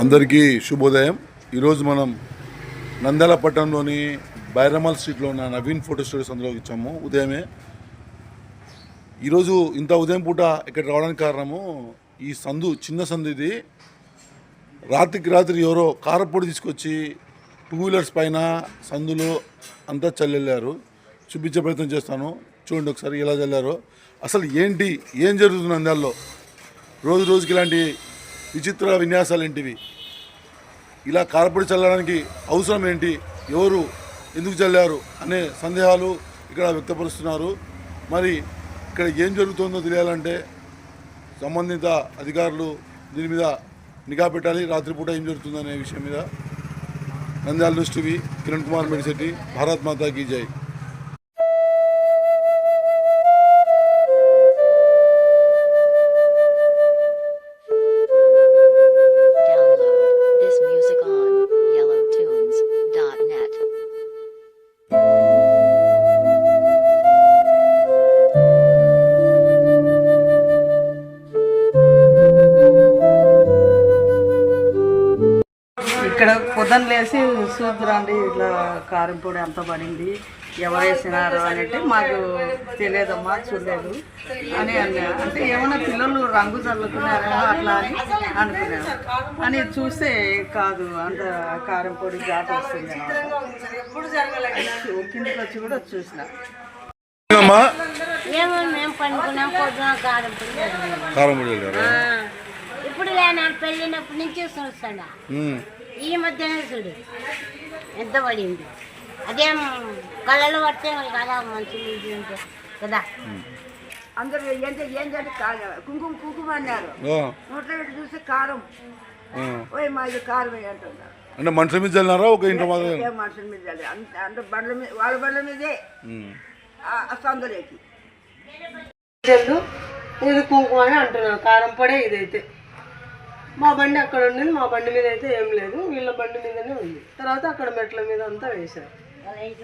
అందరికీ శుభోదయం. ఈరోజు మనం నంద్యాల పట్టణంలోని బైరమల్ స్ట్రీట్లో ఉన్న నవీన్ ఫోటో స్టూడియోస్ అందులోకి ఇచ్చాము ఉదయమే. ఈరోజు ఇంత ఉదయం పూట ఇక్కడ రావడానికి కారణము ఈ సందు చిన్న సందు ఇది. రాత్రికి రాత్రి ఎవరో కారపొడి తీసుకొచ్చి టూ వీలర్స్ పైన సందులో అంతా చల్లెళ్ళారు చూపించే ప్రయత్నం చేస్తాను. చూడండి ఒకసారి ఎలా చల్లారో అసలు ఏంటి ఏం జరుగుతుంది అందాల్లో రోజు రోజుకి ఇలాంటి విచిత్ర విన్యాసాలు ఏంటివి? ఇలా కారపొడి చల్లడానికి అవసరం ఏంటి? ఎవరు ఎందుకు చల్లారు అనే సందేహాలు ఇక్కడ వ్యక్తపరుస్తున్నారు. మరి ఇక్కడ ఏం జరుగుతుందో తెలియాలంటే సంబంధిత అధికారులు దీని మీద నిఘా పెట్టాలి. రాత్రిపూట ఏం జరుగుతుందనే విషయం మీద. నంద్యాల న్యూస్ టీవీ కిరణ్ కుమార్ మెడిసెట్టి భారత్ మాతా కీ జై. ఇక్కడ పొద్దున్న లేచి చూద్దురండి ఇట్లా కారం పొడి అంత పడింది. ఎవరు వేసినారు అని అంటే మాకు తెలియదమ్మా చూడలేదు. అని అన్నా. అంటే ఏమైనా పిల్లలు రంగు చల్లుకున్నారా అట్లా అని అనుకున్నాను. అని చూస్తే కాదు అంత కారం పొడి ఘాట వస్తుంది. కిందకి వచ్చి కూడా చూసిన. కారం పొడి ఇప్పుడు లేనా పెళ్ళినప్పటి నుంచి చూస్తాడా ఉమ్. ఈ మధ్యనే చూడు. ఎంత పడింది. అదేం కళ్ళలో పడితే కదా ఉంటే కదా. అందరూ ఏంటంటే ఏంటంటే కారం కుంకుమ కుంకుమ అన్నారు. నోట్లో పెట్టి చూస్తే కారం. ఓయ్ మా ఇది కారం అంటున్నారు. అంటే మనుషుల మీద చల్లినారా? ఒక ఇంట్లో మనుషుల మీద చల్లి. అంత బండ్ల మీద వాళ్ళ బండ్ల మీదే. సందులోకి. ఇది కుంకుమ అని అంటున్నారు. కారం పొడే ఇదైతే. మా బండి అక్కడ ఉండింది మా బండి మీద అయితే ఏం లేదు వీళ్ళ బండి మీదనే ఉంది. తర్వాత అక్కడ మెట్ల మీద అంతా వేశారు.